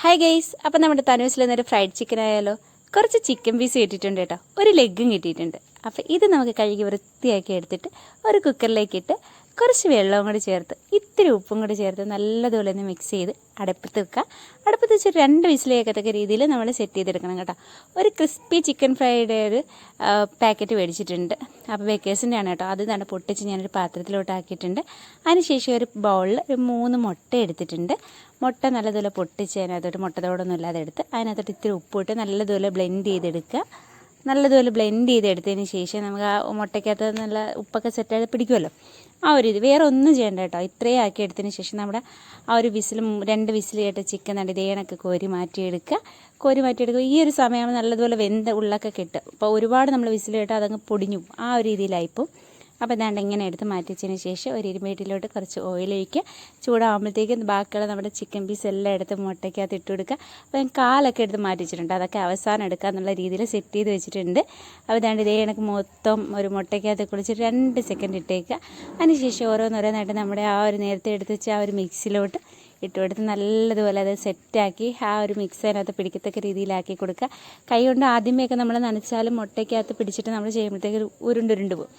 Hi guys അപ്പം നമ്മുടെ തനൂസിൽ നിന്നൊരു ഫ്രൈഡ് ചിക്കൻ ആയാലോ? കുറച്ച് ചിക്കൻ പീസ് കിട്ടിയിട്ടുണ്ട് കേട്ടോ. ഒരു ലെഗും കിട്ടിയിട്ടുണ്ട്. അപ്പോൾ ഇത് നമുക്ക് കഴുകി വൃത്തിയാക്കി എടുത്തിട്ട് ഒരു കുക്കറിലേക്ക് ഇട്ട് കുറച്ച് വെള്ളവും കൂടി ചേർത്ത് ഇത്തിരി ഉപ്പും കൂടി ചേർത്ത് നല്ലതുപോലെ ഒന്ന് മിക്സ് ചെയ്ത് അടുപ്പത്ത് വെക്കുക. അടുപ്പത്ത് വെച്ച് രണ്ട് വിസിലേക്കത്തക്ക രീതിയിൽ നമ്മൾ സെറ്റ് ചെയ്തെടുക്കണം കേട്ടോ. ഒരു ക്രിസ്പി ചിക്കൻ ഫ്രൈഡ് ഒരു പാക്കറ്റ് മേടിച്ചിട്ടുണ്ട്. അപ്പോൾ ബേക്കേഴ്സിന്റെ ആണ് കേട്ടോ. അത് തന്നെ പൊട്ടിച്ച് ഞാനൊരു പാത്രത്തിലോട്ട് ആക്കിയിട്ടുണ്ട്. അതിനുശേഷം ഒരു ബൗളിൽ ഒരു മൂന്ന് മുട്ട എടുത്തിട്ടുണ്ട്. മുട്ട നല്ലതുപോലെ പൊട്ടിച്ച് അതിനകത്തോട്ട് മുട്ടതോടൊന്നും ഇല്ലാതെ എടുത്ത് അതിനകത്തോട്ട് ഇത്തിരി ഉപ്പിട്ട് നല്ലതുപോലെ ബ്ലെൻഡ് ചെയ്തെടുക്കുക. നല്ലതുപോലെ ബ്ലെൻഡ് ചെയ്തെടുത്തതിന് ശേഷം നമുക്ക് ആ മുട്ടയ്ക്കകത്ത് നല്ല ഉപ്പൊക്കെ സെറ്റായി പിടിക്കുമല്ലോ. ആ ഒരു ഇത്. വേറെ ഒന്നും ചെയ്യേണ്ട കേട്ടോ. ഇത്രയും ആക്കി എടുത്തതിന് ശേഷം നമ്മുടെ ആ ഒരു വിസിലും രണ്ട് വിസിൽ കേട്ട ചിക്കൻ നടി ഇതേണൊക്കെ കോരി മാറ്റിയെടുക്കുക. കോരി മാറ്റിയെടുക്കുക ഈ ഒരു സമയമാകുമ്പോൾ നല്ലതുപോലെ വെന്ത ഉള്ളൊക്കെ കിട്ടും. അപ്പോൾ ഒരുപാട് നമ്മൾ വിസിൽ അതങ്ങ് പൊടിഞ്ഞു. ആ ഒരു രീതിയിലായിപ്പോൾ അപ്പോൾ ഇതാണ്ട് ഇങ്ങനെ എടുത്ത് മാറ്റിച്ചതിന് ശേഷം ഒരു ഇരുമേട്ടിലോട്ട് കുറച്ച് ഓയിൽ ഒഴിക്കുക. ചൂടാകുമ്പോഴത്തേക്കും ബാക്കിയുള്ള നമ്മുടെ ചിക്കൻ പീസ് എല്ലാം എടുത്ത് മുട്ടയ്ക്കകത്ത് ഇട്ട് കൊടുക്കുക. അപ്പോൾ ഞാൻ കാലൊക്കെ എടുത്ത് മാറ്റിച്ചിട്ടുണ്ട്. അതൊക്കെ അവസാനം എടുക്കുക എന്നുള്ള രീതിയിൽ സെറ്റ് ചെയ്ത് വെച്ചിട്ടുണ്ട്. അപ്പോൾ ഇതാണ്ട് ഇതേ കണക്ക് മൊത്തം ഒരു മുട്ടയ്ക്കകത്ത് കുളിച്ച് രണ്ട് സെക്കൻഡ് ഇട്ടേക്കുക. അതിനുശേഷം ഓരോന്നോരോന്നായിട്ട് നമ്മുടെ ആ ഒരു നേരത്തെ എടുത്ത് വെച്ച ആ ഒരു മിക്സിലോട്ട് ഇട്ട് കൊടുത്ത് നല്ലതുപോലെ അത് സെറ്റാക്കി ആ ഒരു മിക്സ് അതിനകത്ത് പിടിക്കത്തക്ക രീതിയിലാക്കി കൊടുക്കുക. കൈ കൊണ്ട് ആദ്യമേയൊക്കെ നമ്മൾ നനച്ചാലും മുട്ടയ്ക്കകത്ത് പിടിച്ചിട്ട് നമ്മൾ ചെയ്യുമ്പോഴത്തേക്ക് ഉരുണ്ടുരുണ്ട് പോകും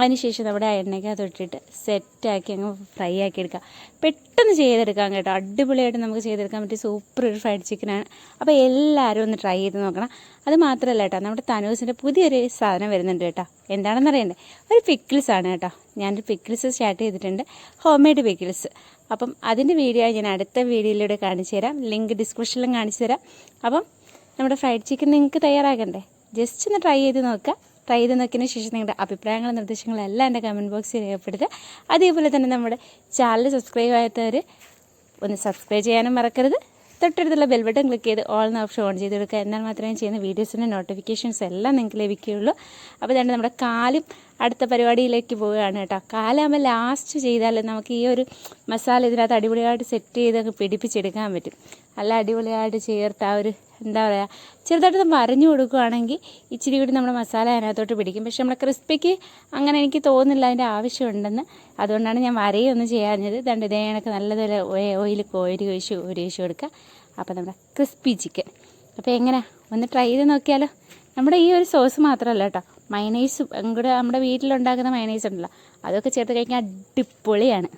അതിനുശേഷം നമ്മുടെ എണ്ണയ്ക്കകത്ത് ഇട്ടിട്ട് സെറ്റാക്കി അങ്ങ് ഫ്രൈ ആക്കി എടുക്കുക. പെട്ടെന്ന് ചെയ്തെടുക്കാം കേട്ടോ. അടിപൊളിയായിട്ട് നമുക്ക് ചെയ്തെടുക്കാൻ പറ്റിയ സൂപ്പർ ഒരു ഫ്രൈഡ് ചിക്കനാണ്. അപ്പോൾ എല്ലാവരും ഒന്ന് ട്രൈ ചെയ്ത് നോക്കണം. അത് മാത്രമല്ല കേട്ടോ നമ്മുടെ തനൂസിന്റെ പുതിയൊരു സാധനം വരുന്നുണ്ട് കേട്ടോ. എന്താണെന്ന് അറിയണ്ടേ ഒരു പിക്കിൾസ് ആണ് കേട്ടോ. ഞാനൊരു പിക്കിൾസ് സ്റ്റാർട്ട് ചെയ്തിട്ടുണ്ട്. Home made pickles. അപ്പം അതിന്റെ വീഡിയോ ഞാൻ അടുത്ത വീഡിയോയിലൂടെ കാണിച്ചു തരാം. ലിങ്ക് ഡിസ്ക്രിപ്ഷനിലും കാണിച്ചു തരാം. അപ്പം നമ്മുടെ ഫ്രൈഡ് ചിക്കൻ നിങ്ങൾക്ക് തയ്യാറാക്കണ്ടേ ജസ്റ്റ് ഒന്ന് ട്രൈ ചെയ്ത് നോക്കുക. ട്രൈ ചെയ്ത് നോക്കിയതിന് ശേഷം നിങ്ങളുടെ അഭിപ്രായങ്ങളും നിർദ്ദേശങ്ങളും എല്ലാം എന്റെ കമന്റ് ബോക്സിൽ രേഖപ്പെടുത്തുക. അതേപോലെ തന്നെ നമ്മുടെ ചാനൽ സബ്സ്ക്രൈബ് ചെയ്യാത്തവർ ഒന്ന് സബ്സ്ക്രൈബ് ചെയ്യാനും മറക്കരുത്. തൊട്ടടുത്തുള്ള ബെൽ ബട്ടൺ ക്ലിക്ക് ചെയ്ത് ഓൾ എന്ന ഓപ്ഷൻ ഓൺ ചെയ്ത് കൊടുക്കുക. എന്നാൽ മാത്രമേ ചെയ്യുന്ന വീഡിയോസിന്റെ നോട്ടിഫിക്കേഷൻസ് എല്ലാം നിങ്ങൾക്ക് ലഭിക്കുകയുള്ളൂ. അപ്പോൾ തന്നെ നമ്മുടെ കാലും അടുത്ത പരിപാടിയിലേക്ക് പോവുകയാണ് കേട്ടോ. കാലാകുമ്പോൾ ലാസ്റ്റ് ചെയ്താൽ നമുക്ക് ഈ ഒരു മസാല ഇതിനകത്ത് അടിപൊളിയായിട്ട് സെറ്റ് ചെയ്ത് അങ്ങ് പിടിപ്പിച്ചെടുക്കാൻ പറ്റും. നല്ല അടിപൊളിയായിട്ട് ചേർത്ത് ആ ഒരു എന്താ പറയുക ചെറുതായിട്ട് മറിഞ്ഞു കൊടുക്കുകയാണെങ്കിൽ ഇച്ചിരി കൂടി നമ്മുടെ മസാല അതിനകത്തോട്ട് പിടിക്കും. പക്ഷെ നമ്മുടെ ക്രിസ്പിക്ക് അങ്ങനെ എനിക്ക് തോന്നുന്നില്ല അതിന്റെ ആവശ്യമുണ്ടെന്ന്. അതുകൊണ്ടാണ് ഞാൻ വരയൊന്നും ചെയ്യാഞ്ഞത്. ദണ്ട് ഇതേ കണക്ക് നല്ലതുപോലെ ഓയിൽ കോരി ഒഴിച്ച് ഒഴിച്ച് കൊടുക്കുക. അപ്പോൾ നമ്മുടെ ക്രിസ്പി ചിക്കൻ അപ്പോൾ എങ്ങനെ ഒന്ന് ട്രൈ ചെയ്ത് നോക്കിയാലോ. നമ്മുടെ ഈ ഒരു സോസ് മാത്രമല്ല കേട്ടോ. മയനൈസും കൂടെ നമ്മുടെ വീട്ടിലുണ്ടാക്കുന്ന മയനൈസ് ഉണ്ടല്ലോ. അതൊക്കെ ചേർത്ത് കഴിക്കാൻ അടിപൊളിയാണ്.